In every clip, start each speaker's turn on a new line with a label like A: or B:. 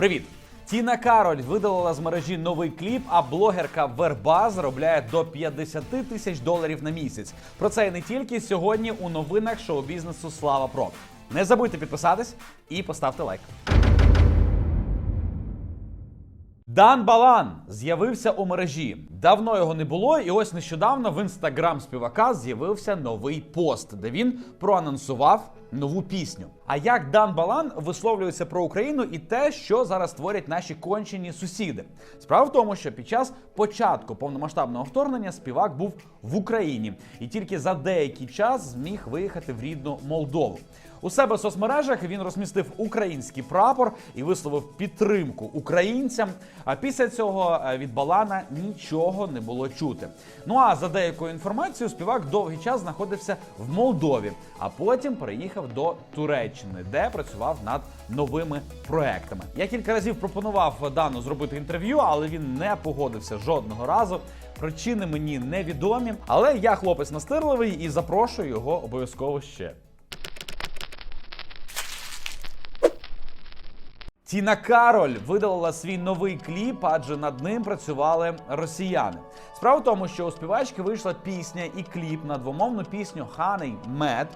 A: Привіт! Тіна Кароль видалила з мережі новий кліп, а блогерка Верба заробляє до 50 тисяч доларів на місяць. Про це і не тільки сьогодні у новинах шоу-бізнесу Слава Про. Не забудьте підписатись і поставте лайк. Дан Балан з'явився у мережі. Давно його не було, і ось нещодавно в інстаграм співака з'явився новий пост, де він проанонсував нову пісню. А як Дан Балан висловлюється про Україну і те, що зараз творять наші кончені сусіди? Справа в тому, що під час початку повномасштабного вторгнення співак був в Україні і тільки за деякий час зміг виїхати в рідну Молдову. У себе в соцмережах він розмістив український прапор і висловив підтримку українцям. А після цього е, від Балана нічого не було чути. Ну а за деякою інформацією, співак довгий час знаходився в Молдові, а потім переїхав до Туреччини, де працював над новими проектами. Я кілька разів пропонував Дану зробити інтерв'ю, але він не погодився жодного разу. Причини мені невідомі, але я хлопець настирливий і запрошую його обов'язково ще. Тіна Кароль видалила свій новий кліп, адже над ним працювали росіяни. Справа в тому, що у співачки вийшла пісня і кліп на двомовну пісню Honey Mad.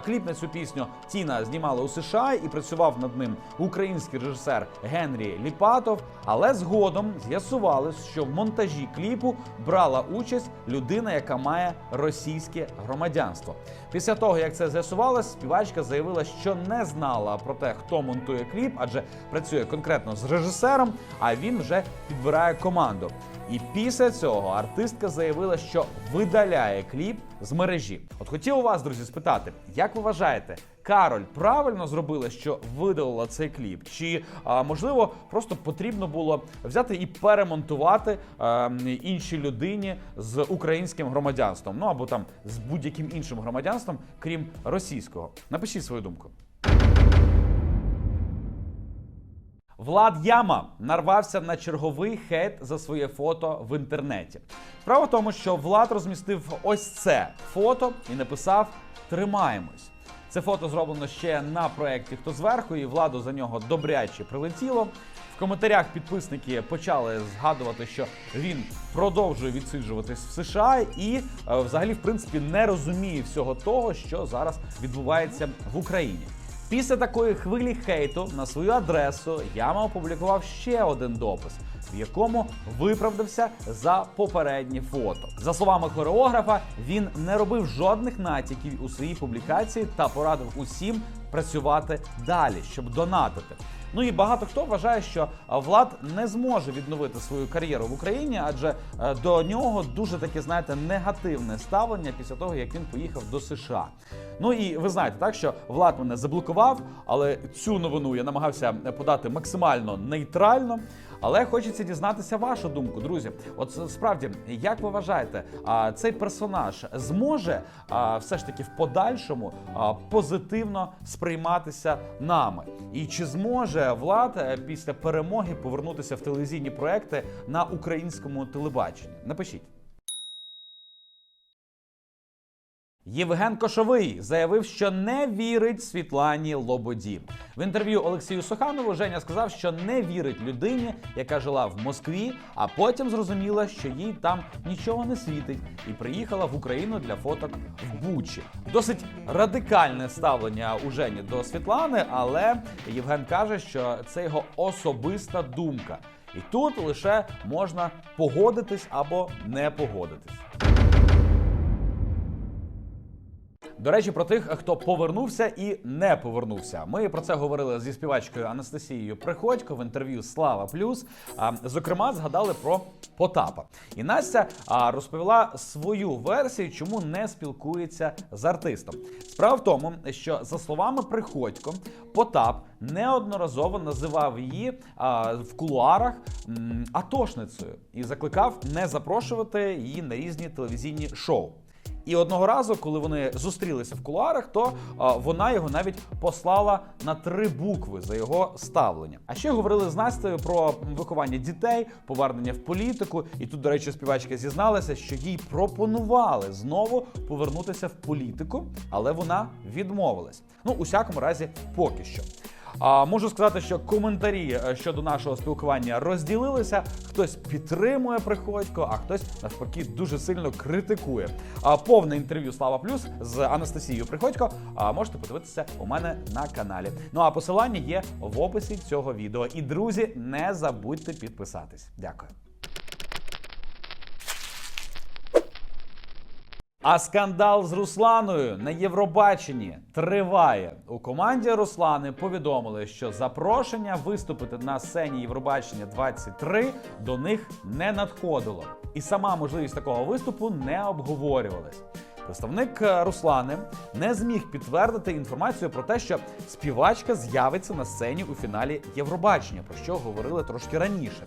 A: Кліп на цю пісню Тіна знімала у США і працював над ним український режисер Генрі Ліпатов. Але згодом з'ясувалось, що в монтажі кліпу брала участь людина, яка має російське громадянство. Після того, як це з'ясувалось, співачка заявила, що не знала про те, хто монтує кліп, адже працює конкретно з режисером, а він вже підбирає команду. І після цього артистка заявила, що видаляє кліп з мережі. От хотів у вас, друзі, спитати, як ви вважаєте, Кароль правильно зробила, що видалила цей кліп? Чи а, можливо просто потрібно було взяти і перемонтувати а, іншій людині з українським громадянством? Ну або там з будь-яким іншим громадянством, крім російського? Напишіть свою думку. Влад Яма нарвався на черговий хейт за своє фото в інтернеті. Справа в тому, що Влад розмістив ось це фото і написав Тримаємось. Це фото зроблено ще на проєкті Хто зверху, і владу за нього добряче прилетіло. В коментарях підписники почали згадувати, що він продовжує відсиджуватись в США і е, взагалі, в принципі, не розуміє всього того, що зараз відбувається в Україні. Після такої хвилі хейту на свою адресу Яма опублікував ще один допис, в якому виправдався за попереднє фото. За словами хореографа, він не робив жодних натяків у своїй публікації та порадив усім працювати далі, щоб донатити. Ну і багато хто вважає, що Влад не зможе відновити свою кар'єру в Україні, адже е, до нього дуже таке, знаєте, негативне ставлення після того, як він поїхав до США. Ну і ви знаєте, так що Влад мене заблокував, але цю новину я намагався подати максимально нейтрально. Але хочеться дізнатися вашу думку, друзі. От справді, як ви вважаєте, цей персонаж зможе все ж таки в подальшому позитивно сприйматися нами? І чи зможе влад е, після перемоги повернутися в телевізійні проекти на українському телебаченні? Напишіть. Євген Кошовий заявив, що не вірить Світлані Лободі. В інтерв'ю Олексію Суханову Женя сказав, що не вірить людині, яка жила в Москві, а потім зрозуміла, що їй там нічого не світить, і приїхала в Україну для фоток в Бучі. Досить радикальне ставлення у Жені до Світлани, але Євген каже, що це його особиста думка. І тут лише можна погодитись або не погодитись. До речі, про тих, хто повернувся і не повернувся. Ми про це говорили зі співачкою Анастасією Приходько в інтерв'ю Слава Плюс. Зокрема, згадали про Потапа. І Настя розповіла свою версію, чому не спілкується з артистом. Справа в тому, що за словами Приходько, Потап неодноразово називав її в кулуарах атошницею і закликав не запрошувати її на різні телевізійні шоу. І одного разу, коли вони зустрілися в кулуарах, то а, вона його навіть послала на три букви за його ставлення. А ще говорили з Настею про виховання дітей, повернення в політику. І тут, до речі, співачка зізналася, що їй пропонували знову повернутися в політику, але вона відмовилась. Ну, у всякому разі, поки що. А можу сказати, що коментарі е, щодо нашого спілкування розділилися. Хтось підтримує Приходько, а хтось навпаки дуже сильно критикує. А повне інтерв'ю Слава Плюс з Анастасією Приходько а, можете подивитися у мене на каналі. Ну а посилання є в описі цього відео. І друзі, не забудьте підписатись. Дякую. А скандал з Русланою на Євробаченні триває. У команді Руслани повідомили, що запрошення виступити на сцені Євробачення 23 до них не надходило, і сама можливість такого виступу не обговорювалась. Представник е, Руслани не зміг підтвердити інформацію про те, що співачка з'явиться на сцені у фіналі Євробачення, про що говорили трошки раніше.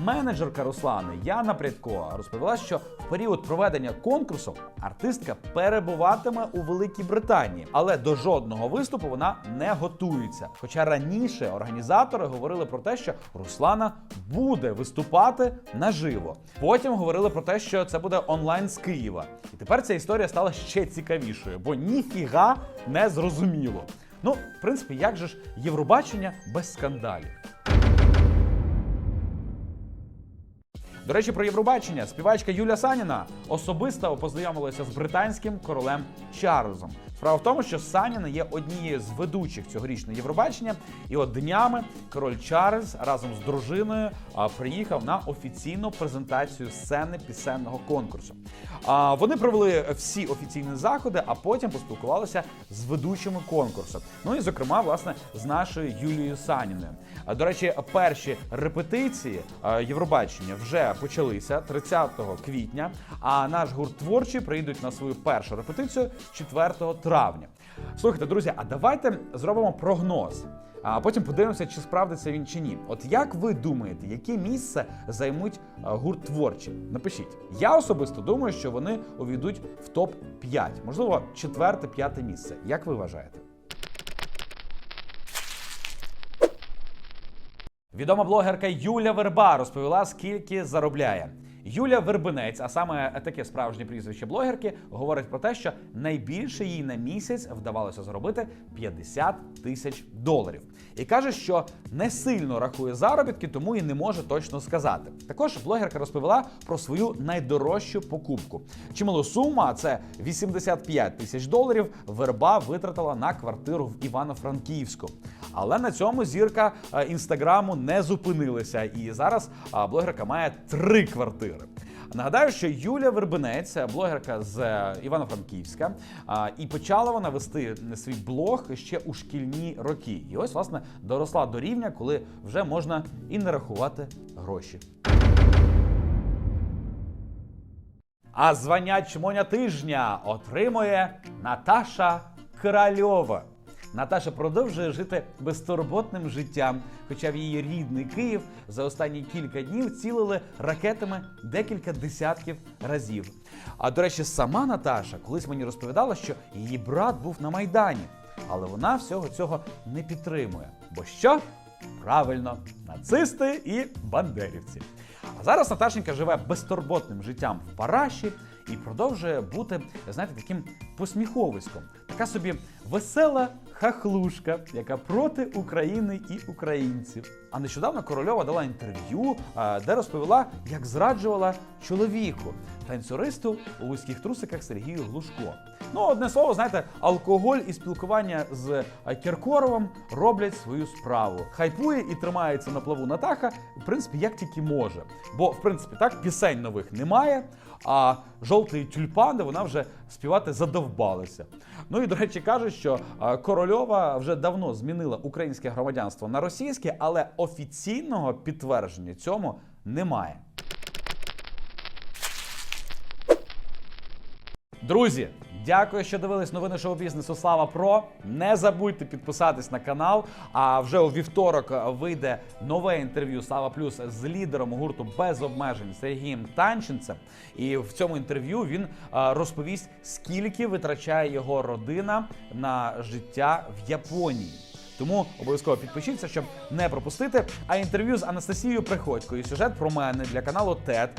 A: Менеджерка Руслани Яна Прядко розповіла, що в період проведення конкурсу артистка перебуватиме у Великій Британії, але до жодного виступу вона не готується. Хоча раніше організатори говорили про те, що Руслана буде виступати наживо. Потім говорили про те, що це буде онлайн з Києва. І тепер ця історія стала ще цікавішою, бо ніфіга не зрозуміло. Ну, в принципі, як же ж Євробачення без скандалів? До речі, про Євробачення співачка Юля Саніна особисто познайомилася з британським королем Чарльзом. Справа в тому, що Саніна є однією з ведучих цьогорічного Євробачення, і от днями король Чарльз разом з дружиною приїхав на офіційну презентацію сцени пісенного конкурсу. Вони провели всі офіційні заходи, а потім поспілкувалися з ведучими конкурсу. Ну і зокрема, власне, з нашою Юлією Саніною. До речі, перші репетиції Євробачення вже почалися 30 квітня. А наш гурт творчий приїдуть на свою першу репетицію 4 травня. Слухайте, друзі, а давайте зробимо прогноз. А потім подивимося, чи справдиться він чи ні. От як ви думаєте, яке місце займуть гурт творчі? Напишіть. Я особисто думаю, що вони увійдуть в топ 5 можливо, четверте-п'яте місце. Як ви вважаєте? Відома блогерка Юля Верба розповіла, скільки заробляє. Юля Вербинець, а саме таке справжнє прізвище блогерки, говорить про те, що найбільше їй на місяць вдавалося заробити 50 тисяч доларів. І каже, що не сильно рахує заробітки, тому і не може точно сказати. Також блогерка розповіла про свою найдорожчу покупку. Чималу суму, а це 85 тисяч доларів, верба витратила на квартиру в Івано-Франківську. Але на цьому зірка е, інстаграму не зупинилася, і зараз блогерка має три квартири. Нагадаю, що Юля Вербинець, блогерка з е, Івано-Франківська, і почала вона вести свій блог ще у шкільні роки. І ось, власне, доросла до рівня, коли вже можна і не рахувати гроші. А звання чмоня тижня отримує Наташа Кральова. Наташа продовжує жити безтурботним життям, хоча в її рідний Київ за останні кілька днів цілили ракетами декілька десятків разів. А до речі, сама Наташа колись мені розповідала, що її брат був на майдані, але вона всього цього не підтримує. Бо що? Правильно, нацисти і бандерівці. А зараз Наташенька живе безтурботним життям в Параші і продовжує бути, знаєте, таким посміховиськом. Така собі весела хахлушка, яка проти України і українців. А нещодавно Корольова дала інтерв'ю, де розповіла, як зраджувала чоловіку, танцюристу у вузьких трусиках Сергію Глушко. Ну, одне слово, знаєте, алкоголь і спілкування з а, Кіркоровим роблять свою справу. Хайпує і тримається на плаву Натаха, в принципі, як тільки може. Бо, в принципі, так, пісень нових немає, а жовтий тюльпани вона вже співати задовбалася. Ну і до речі, кажуть, що а, Корольова вже давно змінила українське громадянство на російське, але офіційного підтвердження цьому немає. Друзі, дякую, що дивились новини шоу бізнесу Слава Про. Не забудьте підписатись на канал. А вже у вівторок вийде нове інтерв'ю Слава Плюс з лідером гурту без обмежень Сергієм Танченцем. І в цьому інтерв'ю він розповість, скільки витрачає його родина на життя в Японії. Тому обов'язково підпишіться, щоб не пропустити. А інтерв'ю з Анастасією Приходько і сюжет про мене для каналу ТЕД,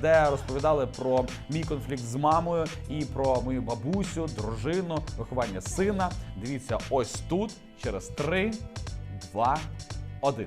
A: де розповідали про мій конфлікт з мамою і про мою бабусю, дружину, виховання сина. Дивіться ось тут через 3, 2, 1.